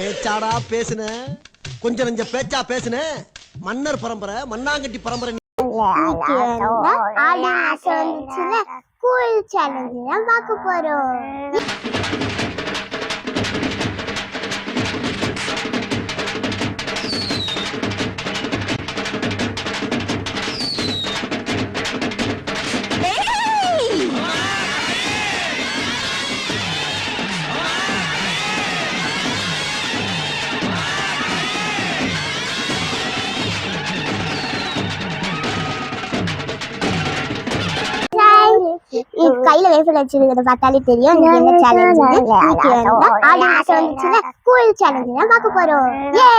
பேச்சாடா பேசுன. கொஞ்சம் நெஞ்ச பேச்சா பேசுன. மன்னர் பரம்பரை மண்ணாங்கட்டி பரம்பரை ஆடி கூல் சேலஞ்சு தான் பார்க்க போறோம். வேஃபர் வச்சிருக்கிறத பார்த்தாலே தெரியும். இது என்ன சேலஞ்ச் ஆடி மாசம் வந்துச்சுல கூல் சேலஞ்சு தான் பார்க்க போறோம். ஏ!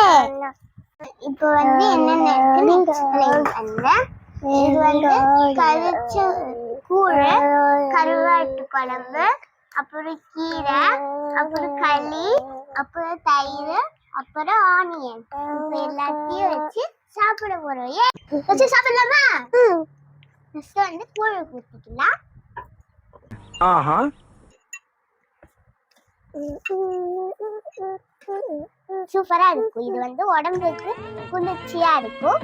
இப்போ வந்து என்னென்ன இருக்குன்னு இது வந்து கரிச்ச கூழ் கருவாட்டு குழம்பு அப்புறம் கீரை அப்புறம் களி அப்புறம் தயிர் அப்புறம் ஆனியன் எல்லாத்தையும் வச்சு சாப்பிட போறோம். ஏ வச்சு சாப்பிடலாமா? ஃபர்ஸ்ட் வந்து கூழ் ஊற்றிக்கலாம் ஆஹா சூப்பரா இருக்கும். இது வந்து உடம்புக்கு குளிர்ச்சியா இருக்கும்.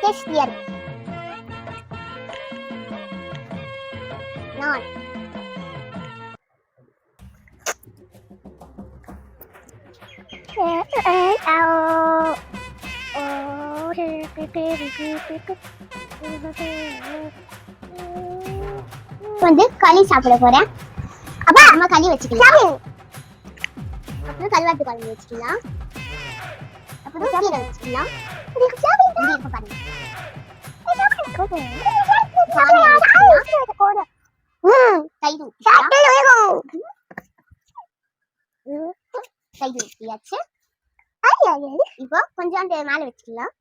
டேஸ்டியா இருக்கு நான் வந்து களி சாப்பிட போறேன். அப்பா அம்மா களி வச்சுக்கலாம் அப்புறம் கல்வாட்டு குழம்பு வச்சுக்கலாம் அப்புறம் கீரை வச்சுக்கலாம் பாருங்க. தயிர் ஊத்திக்கலாம். ஊத்தியாச்சு இப்போ கொஞ்சோண்டு மேல வச்சுக்கலாம்.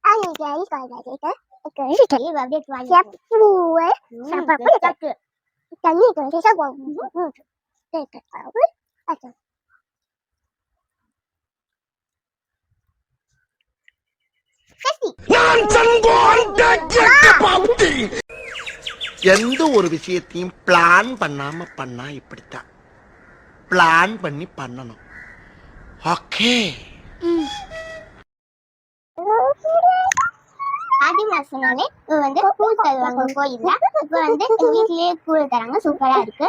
எந்த ஒரு விஷயத்தையும் பிளான் பண்ணாம பண்ணா இப்படித்தான் பிளான் பண்ணி பண்ணணும். ஓகே இப்போ வந்து கூழ் தருவாங்க கோயில்ல. இப்போ வந்து வீட்லயே கூழ் தராங்க. சூப்பரா இருக்கு.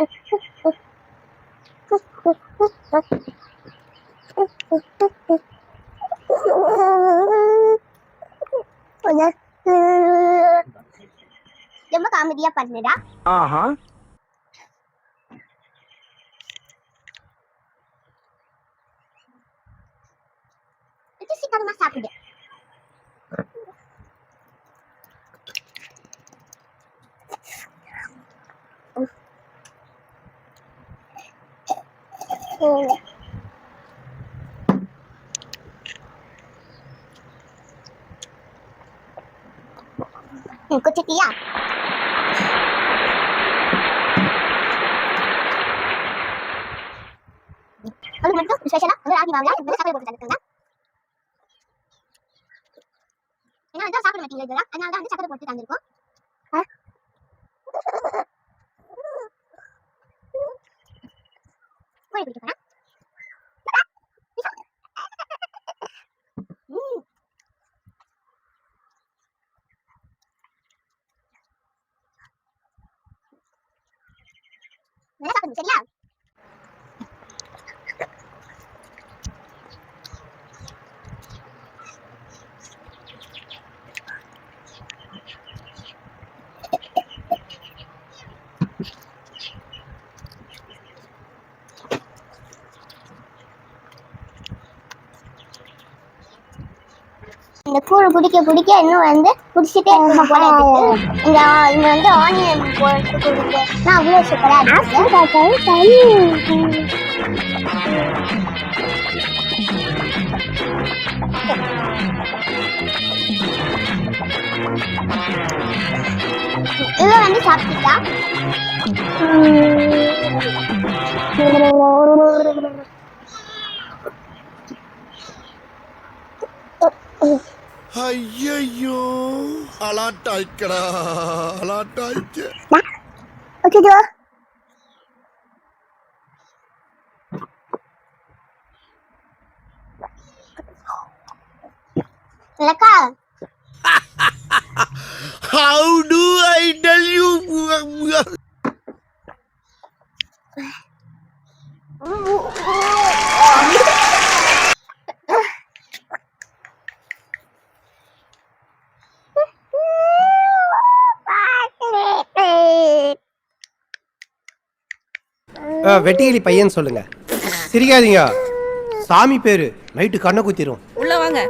ரொம்ப காமெடியா பண்ணுடா. ஆஹா. சீக்கிரமா சாப்பிடு. போவோம் குச்சிட்டியா அது மட்டும் ஸ்பெஷலா வந்து ராகி மாவுல இந்த சாப்பாடு போட்டு தந்துருக்கேன் ஏன்னா வந்து சாப்பிட மாட்டீங்க அதனால தான் வந்து சாப்பாடு போட்டு தந்திருக்கோம். சரியா இந்த கூழ் குடிக்க குடிக்க இன்னும் வந்து குடிச்சிட்டே இருக்கணும் போல இருக்கு. இந்த இங்க வந்து ஆனியன் போட்டு குடிக்க நான் அவ்வளோ சூப்பரா இவ வந்து சாப்பிட்டுட்டா? అయ్యయ్యో అలాంట ఇక్కడ అలాంట How do I tell you? வெட்டிகிளி பையன் சொல்லுங்க. சிரிக்காதீங்க. சாமி பேரு. நைட்டு கண்ணை குத்திரும். உள்ள வாங்க.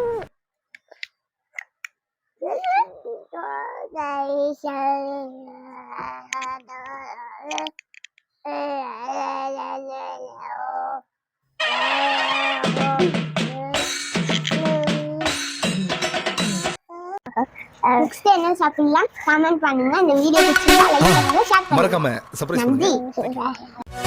நெக்ஸ்ட் என்ன சாப்பிடலாம்? கமெண்ட் பண்ணுங்க. இந்த வீடியோ பிடிச்சிருந்தா லைக் பண்ணுங்க. ஷேர் பண்ணுங்க. மறக்காம சர்ப்ரைஸ் நன்றி. பண்ணுங்க.